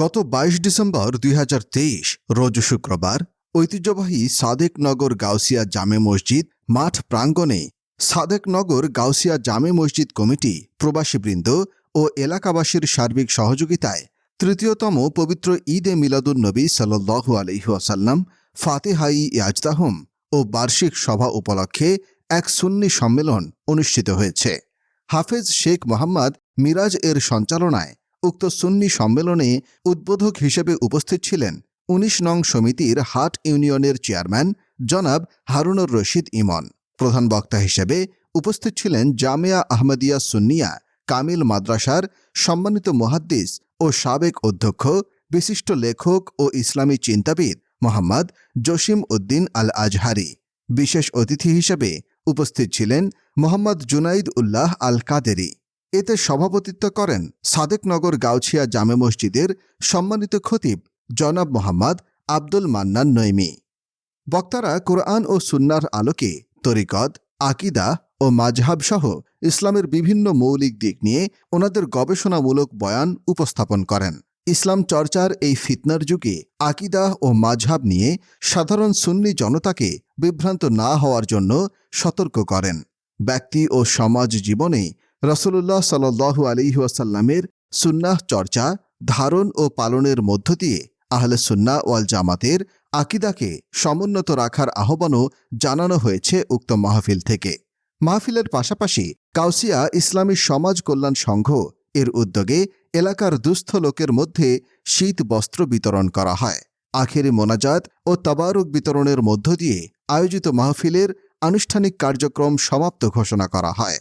গত বাইশ ডিসেম্বর দুই হাজার তেইশ, রোজ শুক্রবার, ঐতিহ্যবাহী সাদেকনগর গাউসিয়া জামে মসজিদ মাঠ প্রাঙ্গণে সাদেকনগর গাউসিয়া জামে মসজিদ কমিটি, প্রবাসীবৃন্দ ও এলাকাবাসীর সার্বিক সহযোগিতায় তৃতীয়তম পবিত্র ঈদে মিলাদুন নবী সাল্লু আলহিহাসাল্লাম ফাতেহাই ইয়াজদাহম ও বার্ষিক সভা উপলক্ষে এক সুন্নি সম্মেলন অনুষ্ঠিত হয়েছে। হাফেজ শেখ মোহাম্মদ মিরাজ এর সঞ্চালনায় উক্ত সুন্নি সম্মেলনে উদ্বোধক হিসেবে উপস্থিত ছিলেন উনিশ নং সমিতির হাট ইউনিয়নের চেয়ারম্যান জনাব হারুনুর রশিদ ইমন। প্রধান বক্তা হিসেবে উপস্থিত ছিলেন জামিয়া আহমদিয়া সুন্নিয়া কামিল মাদ্রাসার সম্মানিত মুহাদ্দিস ও সাবেক অধ্যক্ষ, বিশিষ্ট লেখক ও ইসলামী চিন্তাবিদ মোহাম্মদ জসিম উদ্দিন আল আজহারি বিশেষ অতিথি হিসেবে উপস্থিত ছিলেন মোহাম্মদ জুনাইদ উল্লাহ আল কাদেরি এতে সভাপতিত্ব করেন সাদেকনগর গাউছিয়া জামে মসজিদের সম্মানিত খতিব জনাব মোহাম্মদ আব্দুল মান্নান নৈমি। বক্তারা কোরআন ও সুন্নার আলোকে তরিকত, আকিদা ও মাঝহাব সহ ইসলামের বিভিন্ন মৌলিক দিক নিয়ে ওনাদের গবেষণামূলক বয়ান উপস্থাপন করেন। ইসলাম চর্চার এই ফিতনার যুগে আকিদা ও মাঝহাব নিয়ে সাধারণ সুন্নি জনতাকে বিভ্রান্ত না হওয়ার জন্য সতর্ক করেন। ব্যক্তি ও সমাজ জীবনে রসুল্লাহ সাল্লু আলিহাসাল্লামের সুন্নাহ চর্চা, ধারণ ও পালনের মধ্য দিয়ে আহলে সুন্না ওয়াল জামাতের আকিদাকে সমুন্নত রাখার আহ্বানও জানানো হয়েছে উক্ত মাহফিল থেকে। মাহফিলের পাশাপাশি কাউসিয়া ইসলামী সমাজ কল্যাণ সংঘ এর উদ্যোগে এলাকার দুস্থ লোকের মধ্যে শীত বস্ত্র বিতরণ করা হয়। আখেরি মোনাজাত ও তাবারুক বিতরণের মধ্য দিয়ে আয়োজিত মাহফিলের আনুষ্ঠানিক কার্যক্রম সমাপ্ত ঘোষণা করা হয়।